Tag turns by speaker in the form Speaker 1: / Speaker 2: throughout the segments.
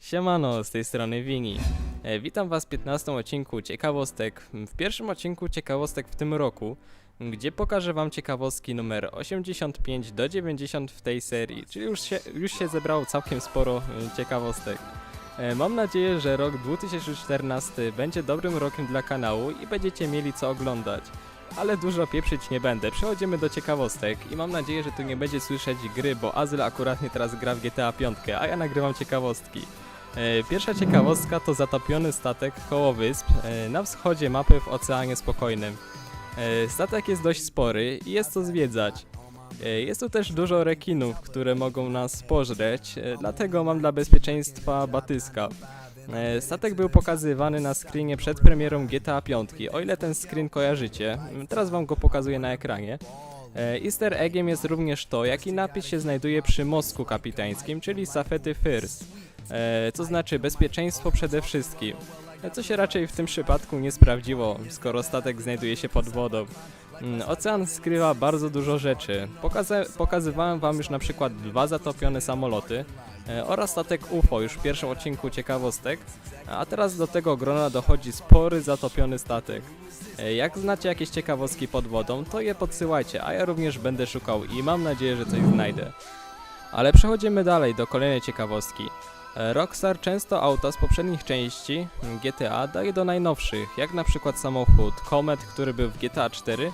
Speaker 1: Siemano, z tej strony Wini. E, witam was w 15 odcinku ciekawostek. W pierwszym odcinku ciekawostek w tym roku, gdzie pokażę wam ciekawostki numer 85 do 90 w tej serii, czyli już się, już się zebrało całkiem sporo e, ciekawostek. E, Mam nadzieję, że rok 2014 będzie dobrym rokiem dla kanału i będziecie mieli co oglądać. Ale dużo pieprzyć nie będę. Przechodzimy do ciekawostek i mam nadzieję, że tu nie będzie słyszeć gry, bo Azyl akuratnie teraz gra w GTA 5, a ja nagrywam ciekawostki. E, Pierwsza ciekawostka to zatopiony statek koło wysp e, na wschodzie mapy w Oceanie Spokojnym. Statek jest dość spory i jest co zwiedzać. E, Jest tu też dużo rekinów, które mogą nas pożreć, e, dlatego mam dla bezpieczeństwa batyska. E, Statek był pokazywany na screenie przed premierą GTA 5, o ile ten screen kojarzycie. Teraz wam go pokazuję na ekranie. Easter eggiem jest również to, jaki napis się znajduje przy mostku kapitańskim, czyli Safety First. Co znaczy bezpieczeństwo przede wszystkim. Co się raczej w tym przypadku nie sprawdziło, skoro statek znajduje się pod wodą. Mm, Ocean skrywa bardzo dużo rzeczy. Pokaza- pokazywałem wam już na przykład dwa zatopione samoloty e, oraz statek UFO już w pierwszym odcinku ciekawostek, a teraz do tego grona dochodzi spory zatopiony statek. E, Jak znacie jakieś ciekawostki pod wodą, to je podsyłajcie, a ja również będę szukał i mam nadzieję, że coś znajdę. Ale przechodzimy dalej do kolejnej ciekawostki. E, Rockstar często auta z poprzednich części mm, GTA daje do najnowszych, jak na przykład samochód Comet, który był w GTA 4, mm,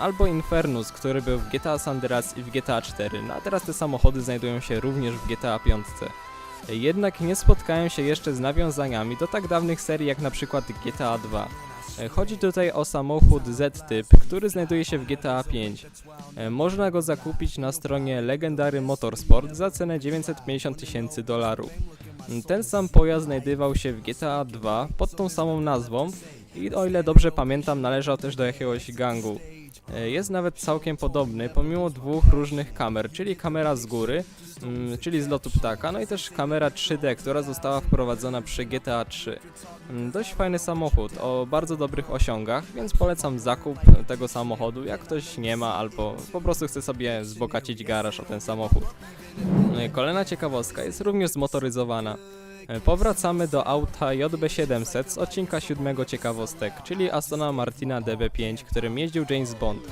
Speaker 1: albo Infernus, który był w GTA San Andreas i w GTA 4, no a teraz te samochody znajdują się również w GTA 5. E, Jednak nie spotkałem się jeszcze z nawiązaniami do tak dawnych serii jak na przykład GTA 2. E, Chodzi tutaj o samochód Z-Typ, który znajduje się w GTA 5. E, Można go zakupić na stronie Legendary Motorsport za cenę 950 tysięcy dolarów. Mm, Ten sam pojazd znajdował się w GTA 2 pod tą samą nazwą i o ile dobrze pamiętam należał też do jakiegoś gangu. E, Jest nawet całkiem podobny, pomimo dwóch różnych kamer, czyli kamera z góry, mm, czyli z lotu ptaka, no i też kamera 3D, która została wprowadzona przy GTA 3. Mm, Dość fajny samochód o bardzo dobrych osiągach, więc polecam zakup tego samochodu, jak ktoś nie ma albo po prostu chce sobie wzbogacić garaż o ten samochód. E, Kolejna ciekawostka jest również zmotoryzowana. E, Powracamy do auta JB700 z odcinka 7 ciekawostek, czyli Astona Martina DB5, którym jeździł James Bond.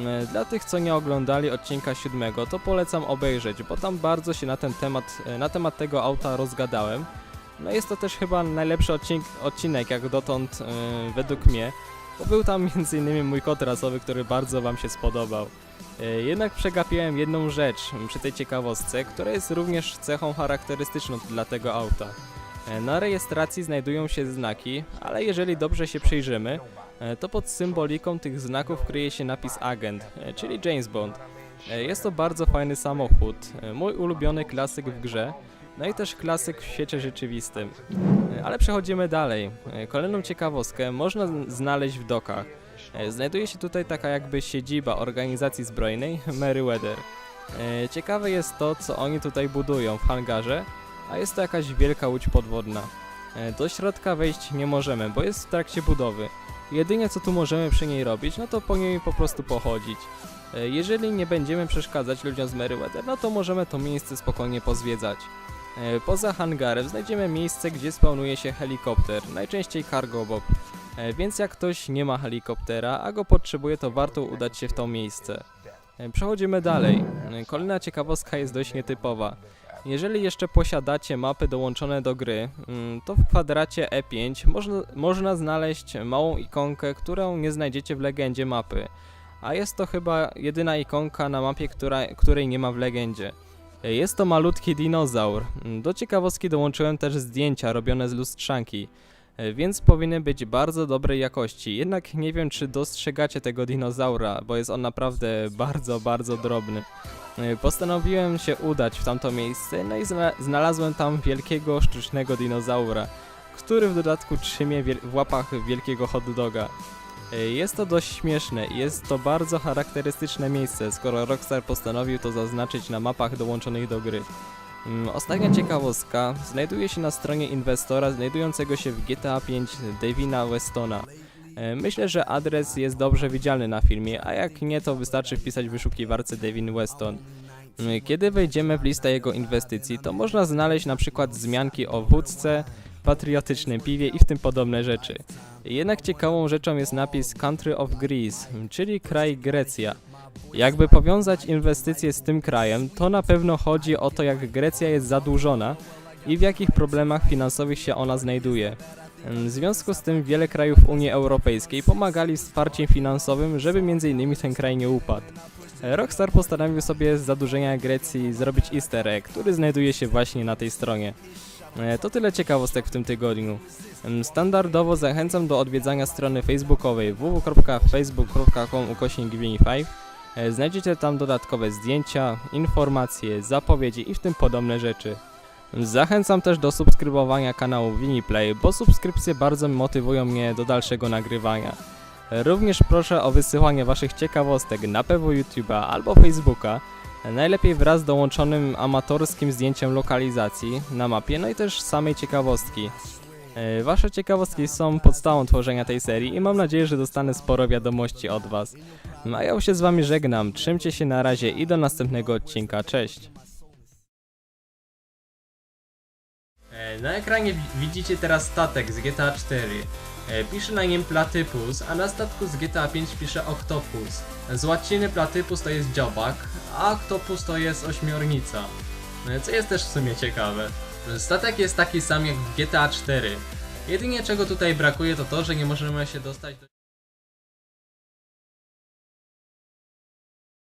Speaker 1: E, Dla tych, co nie oglądali odcinka 7, to polecam obejrzeć, bo tam bardzo się na ten temat, e, na temat tego auta rozgadałem. No jest to też chyba najlepszy odcink, odcinek jak dotąd e, według mnie, bo był tam m.in. mój kot rasowy, który bardzo wam się spodobał. E, Jednak przegapiłem jedną rzecz przy tej ciekawostce, która jest również cechą charakterystyczną dla tego auta. E, Na rejestracji znajdują się znaki, ale jeżeli dobrze się przyjrzymy, e, to pod symboliką tych znaków kryje się napis agent, czyli James Bond. Jest to bardzo fajny samochód, mój ulubiony klasyk w grze, no i też klasyk w świecie rzeczywistym. Ale przechodzimy dalej. Kolejną ciekawostkę można znaleźć w dokach. E, Znajduje się tutaj taka jakby siedziba organizacji zbrojnej Meriwether. E, Ciekawe jest to, co oni tutaj budują w hangarze, a jest to jakaś wielka łódź podwodna. E, Do środka wejść nie możemy, bo jest w trakcie budowy. Jedynie co tu możemy przy niej robić, no to po niej po prostu pochodzić. Jeżeli nie będziemy przeszkadzać ludziom z Meriwether, no to możemy to miejsce spokojnie pozwiedzać. Poza hangarem znajdziemy miejsce, gdzie spełnuje się helikopter, najczęściej cargo bob. E, Więc jak ktoś nie ma helikoptera, a go potrzebuje, to warto udać się w to miejsce. E, Przechodzimy dalej. E, Kolejna ciekawostka jest dość nietypowa. Jeżeli jeszcze posiadacie mapy dołączone do gry, mm, to w kwadracie E5 można, można znaleźć małą ikonkę, którą nie znajdziecie w legendzie mapy. A jest to chyba jedyna ikonka na mapie, która, której nie ma w legendzie. Jest to malutki dinozaur. Mm, Do ciekawostki dołączyłem też zdjęcia robione z lustrzanki, więc powinny być bardzo dobrej jakości. Jednak nie wiem, czy dostrzegacie tego dinozaura, bo jest on naprawdę bardzo, bardzo drobny. E, Postanowiłem się udać w tamto miejsce, no i zna- znalazłem tam wielkiego sztucznego dinozaura, który w dodatku trzymie w łapach wielkiego hot doga. E, Jest to dość śmieszne i jest to bardzo charakterystyczne miejsce, skoro Rockstar postanowił to zaznaczyć na mapach dołączonych do gry. Mm, Ostatnia ciekawostka znajduje się na stronie inwestora znajdującego się w GTA 5 Davina Westona. E, Myślę, że adres jest dobrze widzialny na filmie, a jak nie, to wystarczy wpisać w wyszukiwarce Devin Weston. E, Kiedy wejdziemy w listę jego inwestycji, to można znaleźć na przykład wzmianki o wódce, patriotycznym piwie i w tym podobne rzeczy. Jednak ciekawą rzeczą jest napis Country of Greece, czyli kraj Grecja. Jakby powiązać inwestycje z tym krajem, to na pewno chodzi o to, jak Grecja jest zadłużona i w jakich problemach finansowych się ona znajduje. W związku z tym wiele krajów Unii Europejskiej pomagali wsparciem finansowym, żeby m.in. ten kraj nie upadł. Rockstar postanowił sobie z zadłużenia Grecji zrobić easter egg, który znajduje się właśnie na tej stronie. E, To tyle ciekawostek w tym tygodniu. Standardowo zachęcam do odwiedzania strony facebookowej www.facebook.com ukośnik Gwini5. E, Znajdziecie tam dodatkowe zdjęcia, informacje, zapowiedzi i w tym podobne rzeczy. Zachęcam też do subskrybowania kanału Winiplay, bo subskrypcje bardzo motywują mnie do dalszego nagrywania. Również proszę o wysyłanie waszych ciekawostek na PW YouTube'a albo Facebooka, najlepiej wraz z dołączonym amatorskim zdjęciem lokalizacji na mapie, no i też samej ciekawostki. E, Wasze ciekawostki są podstawą tworzenia tej serii i mam nadzieję, że dostanę sporo wiadomości od was. No A ja się z wami żegnam, trzymcie się na razie i do następnego odcinka, cześć! Na ekranie wi- widzicie teraz statek z GTA 4. E, Pisze na nim Platypus, a na statku z GTA 5 pisze Octopus. Z łaciny Platypus to jest dziobak, a Octopus to jest ośmiornica. E, Co jest też w sumie ciekawe. Statek jest taki sam jak w GTA 4. Jedynie czego tutaj brakuje to to, że nie możemy się dostać do...